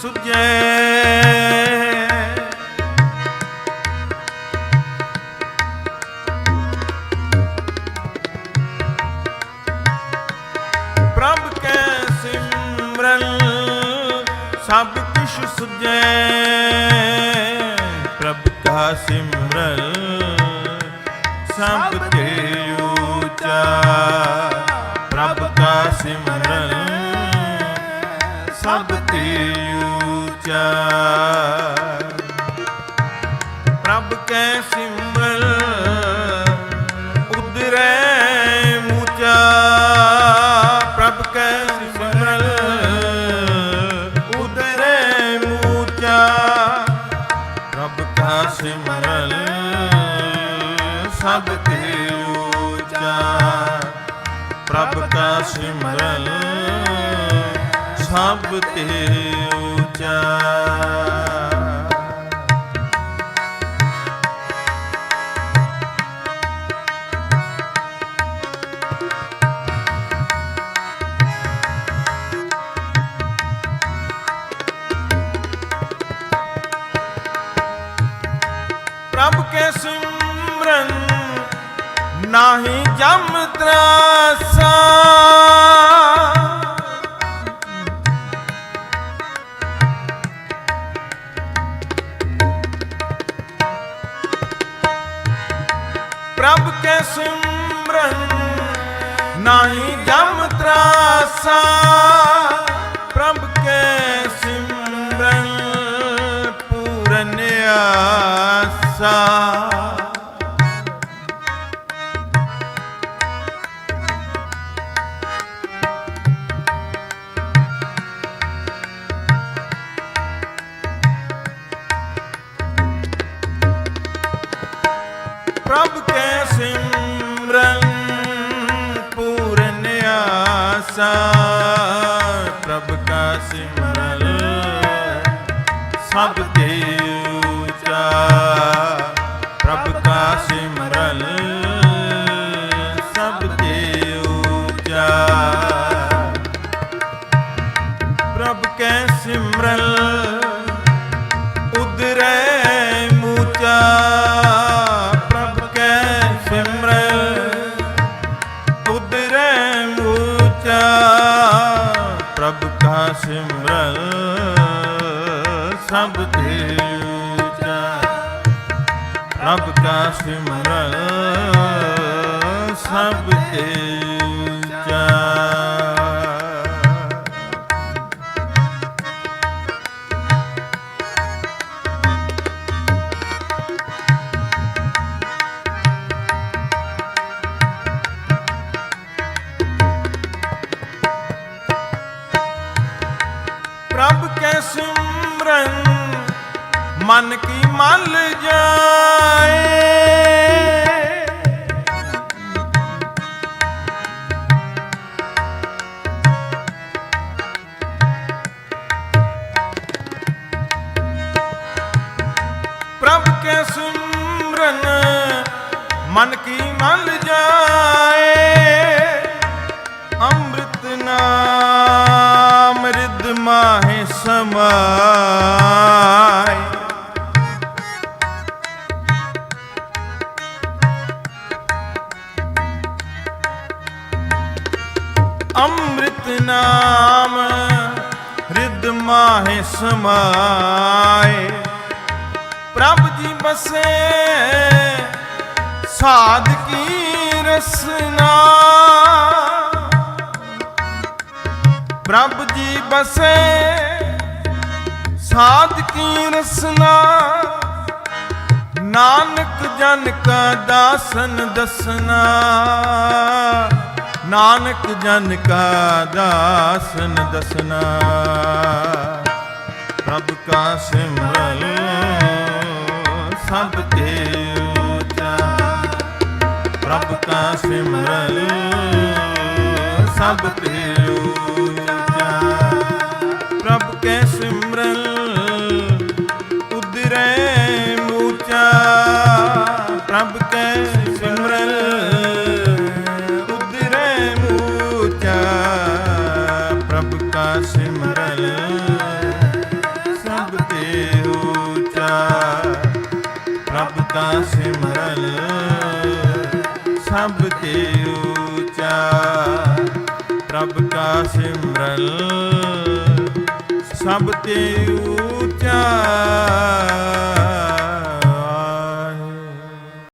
ਸੁਜੈ ਪ੍ਰਭ ਕੈ ਸਿਮਰਨ ਸਭ ਕੁਛ ਸੁਜੈ ਪ੍ਰਭ ਕਾ ਸਿਮਰਨ ਸਭ ਤੇ ਉੱਚਾ। ਸਭ ਤੇ ਉੱਚਾ। ਪ੍ਰਭ ਕੈ ਸਿਮਰ ਉਦਰੈ ਮੂਚਾ। ਪ੍ਰਭ ਕੈ ਸਿਮਰਨ ਉਦਰੈ ਮੂਚਾ। ਪ੍ਰਭ ਕਾ ਸਿਮਰਨ ਸਭ ਤੇ ਉੱਚਾ। ਪ੍ਰਭ ਕਾ ਸਿਮਰਨ ਸਭ ਤੇ ਉੱਚਾ ਪ੍ਰਭ ਕੇ ਸਿਮਰਨ ਨਾਹੀ ਜਮ ਤਰਾਸਾ ਪ੍ਰਭ ਕੇ ਸਿਮਰਨ ਨਾਹੀ ਜਮ ਤਰਾਸਾ। ਪ੍ਰਭ ਕੇ ਸਿਮਰਨ ਪੂਰਨ ਆਸਾ। ਆਸਾ ਪ੍ਰਭ ਕਾ ਸਿਮਰਨ। ਸਭ ਤੇ ਉੱਚਾ ਪ੍ਰਭ ਕਾ ਸਿਮਰਨ। ਸਭ ਤੇ ਉੱਚਾ ਪ੍ਰਭ ਕੈ ਸਿਮਰਨ। ਉਦਰੈ ਪ੍ਰਭ ਸਿਮਰਨ ਸਭ ਤੇ ਉੱਚਾ। ਪ੍ਰਭ ਕਾ ਸਿਮਰਨ ਸਭ ਤੇ ਮਨ ਕੀ ਮਲ ਜਾਏ। ਪ੍ਰਭ ਕੇ ਸਿਮਰਨ ਮਨ ਕੀ ਮਲ ਜਾਏ। ਅੰਮ੍ਰਿਤ ਨਾਮ ਰਿਦ ਮਾਹਿ ਸਮਾਏ। ਪ੍ਰਭ ਜੀ ਬਸੇ, ਸਾਧ ਕੀ ਰਸਨਾ। ਪ੍ਰਭ ਜੀ ਬਸੇ, ਸਾਧ ਕੀ ਰਸਨਾ। ਨਾਨਕ ਜਨ ਕਾ ਦਾਸਨ ਦਸਨਾ। ਨਾਨਕ ਜਨ ਕਾ ਦਾਸਨ ਦਸਨਾ। ਪ੍ਰਭ ਕਾ ਸਿਮਰਨ ਸਭ ਤੇ ਉੱਚਾ ਪ੍ਰਭ ਕਾ ਸਿਮਰਨ ਸਭ ਤੇ ਉੱਚਾ ਪ੍ਰਭ ਕੇ ਸਿਮਰਨ ਉਦਰੈ ਪ੍ਰਭ ਕਾ ਸਿਮਰਲ ਸਭ ਤੇ ਊਚਾ